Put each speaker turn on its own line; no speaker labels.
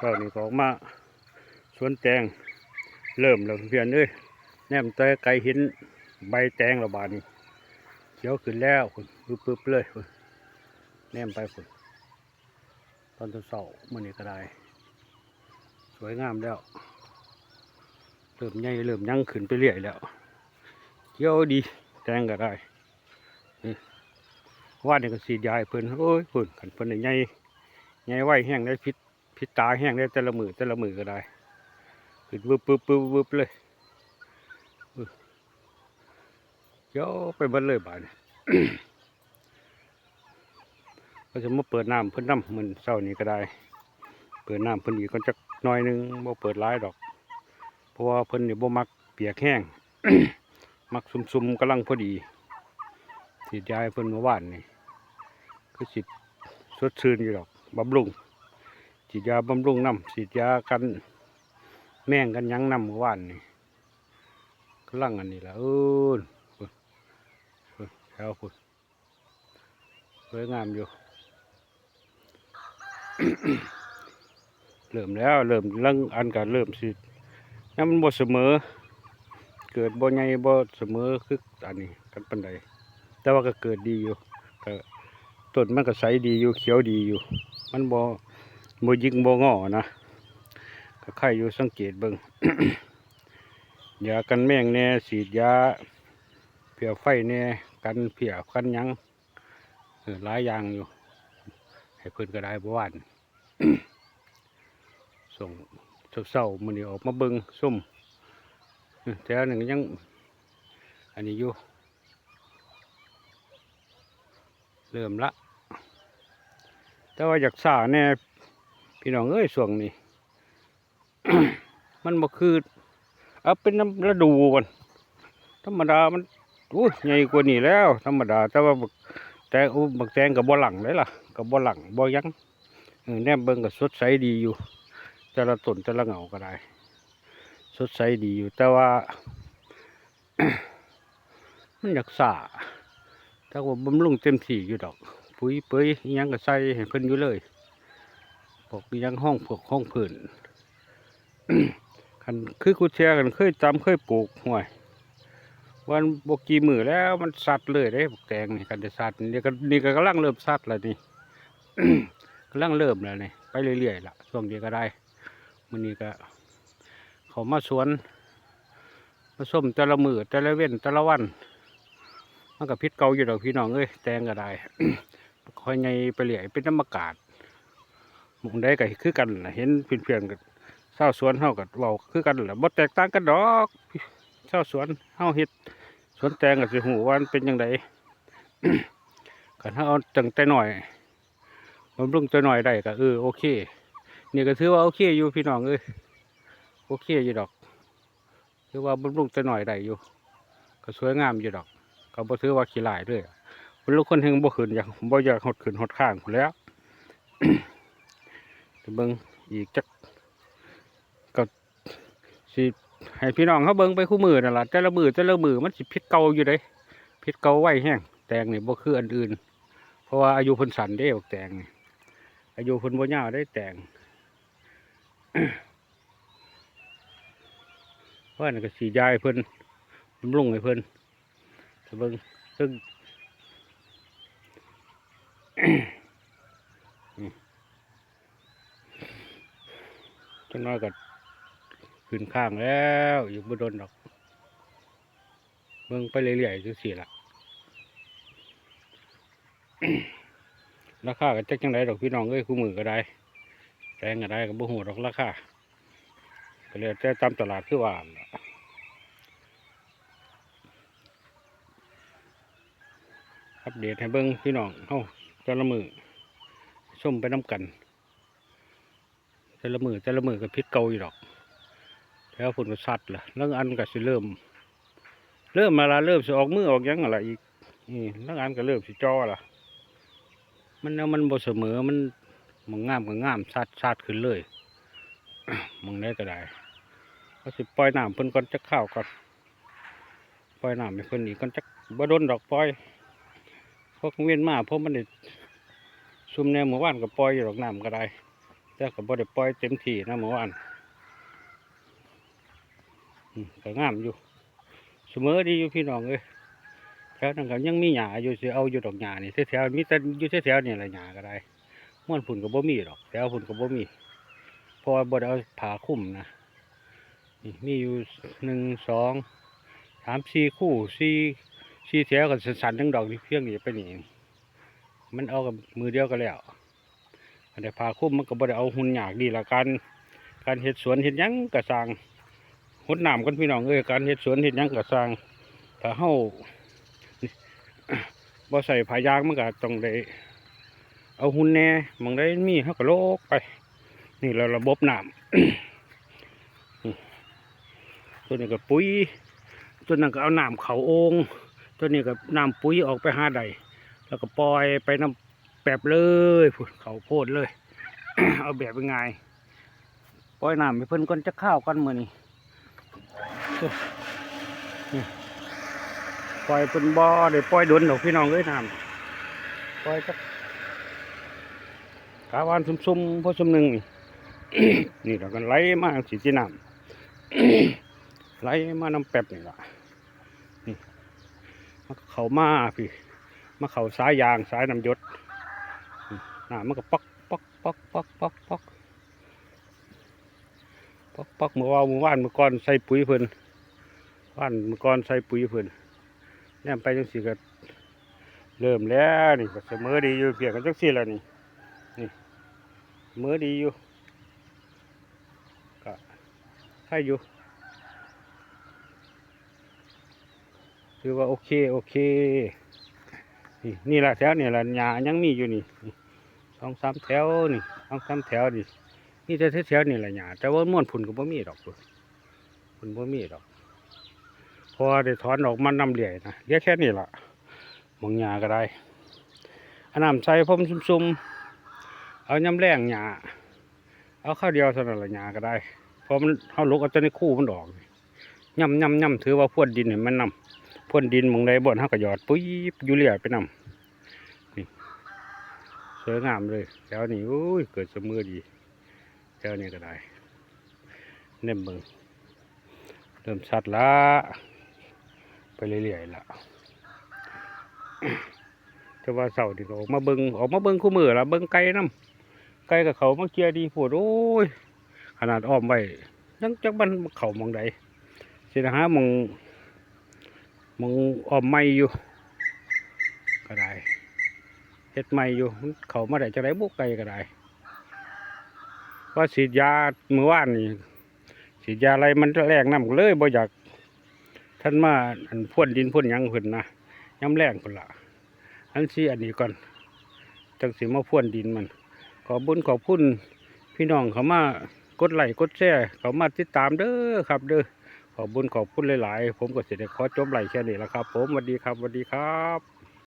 เช้านี้ก็ออกมาสวนแตงเริ่มแล้วเพื่อนเอ้ยแนมเตยไกลหินใบแตงระบาดนี่เขียวขึ้นแล้วคุณปึ๊บปึ๊บเลยคุณแนมไปคุณตอนเช้าๆมื่อนี้ก็ได้ สวยงามแล้ว เริ่มใหญ่เริ่มยั่งขึ้นไปเรื่อยแล้วเขียวดีแตงก็ได้นี่ว่านี่ก็สีดยายเพิ่นโอ้ยเพิ่นขันเพิ่นใหญ่ใหญ่ไหวแห้งได้พิษ พิษตาแห้งได้แต่ละมือแต่ละมือก็ได้ขึ้นวึบปึ๊บปึ๊บวึบเลยอื้อเขียวไปเบิดเลยบาดนี้ก็จะมาเปิดน้ำเพิ่นน้ำเหมันเช้านี้ก็ได้ เปิดน้ำเพิ่นอีกก็จักหน่อยนึงบ่เปิดหลายดอก เพราะว่าเพิ่นนี่บ่มักเปียกแห้ง มักซุ่มๆกำลังพอดีฉีดยาให้เพิ่นเมื่อวานนี่คือสิสดชื่นอยู่ดอกบำรุง ฉีดยาบำรุงน้ำฉีดยากันแม่งกันยังน้ำวานนี่กำลังอันนี้ละเออพุ่นพุ่นแถวพุ่นสวยงามอยู่ เริ่มแล้วเริ่มเรื่องอันก็เริ่มสินั่นมันบ่เสมอ เกิดบ่ใหญ่บ่เสมอคืออันนี้กันปานใดแต่ว่าก็เกิดดีอยู่ก็ต้นมันก็ใสดีอยู่เขียวดีอยู่ มันบ่ บ่ยิงบ่งอนะก็ใครอยู่สังเกตเบิงยากันแมงแน่ฉีดยาเพียไฟแน่กันเพียกันยังหลายอย่างอยู่ ให้เพิ่นก็ได้บ่หวานส่งเศร้าๆมื้อนี้ออกมาเบิงส้มแต่หนึ่งยัง อันนี้อยู่ เริ่มละ แต่ว่าอยากสาแน่ พี่น้องเอ้ยส่วงนี้ มันบ่คือเอาเป็นน้ำฤดูก่อนธรรมดามันอู้ใหญ่กว่านี้แล้ว ธรรมดา แต่ว่าแต่อู้บักแตงกับบ่หลังเลยล่ะกับบ่หลังบ่ยังเออแนมเบิ่งก็สดใสดีอยู่ แต่ละต้นแต่ละเหงาก็ได้ สดใสดีอยู่ แต่ว่า มันอยากสาแต่ว่าบำรุงเต็มที่อยู่ดอก ปุ๋ยเปยอิหยังก็ใส่ให้เพิ่นอยู่เลย บอกยังห้องพวกห้องผืนคันคือกูเชียกันเคยจำเคยปลูกห่วย วันบกีมือแล้วมันสัดเลยได้บอกแตงนี่กันจะสัดนี่ก็นี่ก็กำลังเริ่มสัดแล้วนี่กำลังเริ่มแล้วนี่ไปเรื่อยๆละช่วงนี้ก็ได้มันนี้ก็เขามาสวนมาส้มแต่ละมือแต่ละเว้นแต่ละวันมันก็พิษเก่าอยู่ดอกพี่น้องเอ้ยแตงก็ได้คอยไงไปเรื่อยเป็นน้ำอากาศ มุงได้ก็คือกันล่ะเห็นเพื่อนๆกับชาสวนเฮากับเว้าคือกันแหละบ่แตกต่างกันดอกชาสวนเฮาเฮ็ดสวนแตงก็สิฮู้ว่ามันเป็นจังไดคันเฮาเอาตั้งแต่น้อยบำรุงแต่น้อยได้ก็เออโอเคนี่ก็ถือว่าโอเคอยู่พี่น้องเอ้ยโอเคอยู่ดอกถือว่าบำรุงแต่น้อยได้อยู่ ก็สวยงามอยู่ดอก ก็บ่ถือว่าขี้ลายด้วยมันลูกคนแห่งบ่ขึ้นอยากบ่อยากหดขึ้นหดข้างพู้นแล้ว เบิ่งอีกจักก็สิให้พี่น้องเขาเบิ่งไปคู่มือนั่นล่ะแต่ละมือแต่ละมือมันสิพิษเก่าอยู่เด้พิษเก่าไว้แห้งแตงนี่บ่คืออันอื่น เพราะว่าอายุเพิ่นสันเด้บักแตงนี่อายุเพิ่นบ่ยาวได้แตงว่านั่นก็สียายเพิ่นบำรุงให้เพิ่นเบิ่งซึ่งนี่ จังน้อยก็ขึ้นข้างแล้วอยู่บ่โดนดอกเบิ่งไปเรื่อยๆจังซี่ล่ะราคาก็จักจังไดดอกพี่น้องเอ้ยคู่มือก็ได้แพงก็ได้ก็บ่ฮู้ดอกราคาก็แล้วแต่ตามตลาดคือว่านอัปเดตให้เบิ่งพี่น้องเฮาแต่ละมือส้มไปน้ำกัน แต่ละมือแต่ละมือก็พิษเกาอยู่ดอกแล้วฝนก็สัดล่ะแล้วอันก็สิเริ่ม เริ่มมาละเริ่มสิออกมือออกยังอะไรอีกนี่แล้วอันก็เริ่มสิจอล่ะ มันเอามันบ่เสมอมันมันงามก็งามสัดสัดขึ้นเลยมึงได้ก็ได้ก็สิปล่อยน้ำเพิ่นก่อนจักข้าวก่อนปล่อยน้ำให้เพิ่นอีกก่อนจักบ่ดนดอกปล่อยพวกเวียนมาเพราะมันได้ซุ่มแนวหมู่บ้านก็ปล่อยอยู่ดอกน้ำก็ได้ แต่ก็บ่ได้ปล่อยเต็มที่นะเมื่อวานก็งามอยู่เสมอดีอยู่พี่น้องเอ้ยแถวนั้นก็ยังมีหญ้าอยู่สิเอาอยู่ดอกหญ้านี่แถวๆมีแต่อยู่แถวๆนี่แหละหญ้าก็ได้ม่วนพุ่นก็บ่มีดอกแถวพุ่นก็บ่มีเพราะบ่ได้เอาผาคลุมนะนี่มีอยู่หนึ่งสองสามสี่คู่สี่สี่แถวกันสันๆทั้งดอกนี่เพียงนี่ไปนี่มันเอากับมือเดียวก็แล้ว อันนี้ผ้าคลุมมันก็บ่ได้เอาหุ่นยากดีละการการเฮ็ดสวนเฮ็ดยังก็สร้างหดน้ำกันพี่น้องเอ้ยการเฮ็ดสวนเฮ็ดยังก็สร้างถ้าเฮาบ่ใส่ผ้ายางมันก็ต้องได้เอาหุ่นแน่มองได้มีเฮาก็โลกไป นี่เราระบบน้ำนี่ตัวนี้ก็ปุ๋ยตัวนั้นก็เอาน้ำเขาโองตัวนี้ก็น้ำปุ๋ยออกไปหาใดแล้วก็ปล่อยไปน้ำ แบบเลยเขาโพดเลย เอาแบบเป็นไงปล่อยน้ำไปเพิ่นก่อนจะข้าวกันมื้อนี้ปล่อยเป็นบ่อเดี๋ยวปล่อยโดนดอกพี่น้องเอ้ยน้ำปล่อยจักกาวานซุ่มๆพอซุ่มหนึ่งนี่นี่เรากันไหลมาสิจีน้ำไหลมาน้ำแป๊บนี่ละนี่มาเขามาพี่มาเขาสายยางสายน้ำยศ นี่น้ำมันก็ปักปักปักปักปักปักปักปักเมื่อวานเมื่อวานเมื่อก่อนใส่ปุ๋ยเพิ่นว่านเมื่อก่อนใส่ปุ๋ยเพิ่นแนมไปจังสี่ก็เริ่มแล้วนี่ก็เสมอดีอยู่เพียงกันจังสี่แล้วนี่นี่เสมอดีอยู่ก็ให้อยู่ถือว่าโอเคโอเค นี่นี่แหละแถวนี่แหละหญ้ายังมีอยู่นี่ สองสามแถวนี่สองสามแถวนี่นี่แต่แถวนี่แหละหญ้าแต่ว่าม่วนผุนก็บ่มีดอกพุ่นผุนบ่มีดอก พอได้ถอนออกมานนำเหลี่ยนะเหลี้ยแค่นี้ล่ะมองหญ้าก็ได้อาน้ำใส่พรมซุ่มๆเอาย้ำแรงหญ้าเอาข้าวเดียวเท่านั้นละหญ้าก็ได้เพราะมันเขาลุกเอาตัวในคู่มันออกย่ำย่ำย่ำถือว่าพ่วนดินเห็นมันนำพ่วนดินมองใดบ่นเขาก็หยอดปุ๋ยอยูเรียไปนำ วยงามเลยแล้วนี่อุ้ยเกิดเสมอดีแล้วนี่ก็ได้เน่มเบิงเริ่มชัดละไปเรื่อยๆละแต่ว่าเสาร์นี่ก็ออกมาเบิงออกมาเบิงคู่มือละเบิงไก่น้ำไก่กับเขามาเกียดีปวดโอ้ยขนาดอ้อมไว้ยังจักมันเขามองใดสินะฮะมองมองอ้อมไม่อยู่ก็ได้ เฮ็ดไม่อยู่เขามาได้จะได้บุกไก่ก็ได้ว่าฉีดยาเมื่อวานนี่ฉีดยาอะไรมันแรงน้ำเลยบ่อยากท่านมาอันพ่นดินพ่นยังเพิ่นนะย้ำแรงพุ่นละอันสีอันนี้ก่อนจังสิมาพ่นดินมัน ขอบุญขอบคุณพี่น้องเขามากดไลค์กดแชร์เขามาติดตามเด้อครับเด้อขอบุญขอบคุณหลายๆ ผมก็เสได็จขอจบไลค์แค่นี้ละครับ ผมสวัสดีครับสวัสดีครับ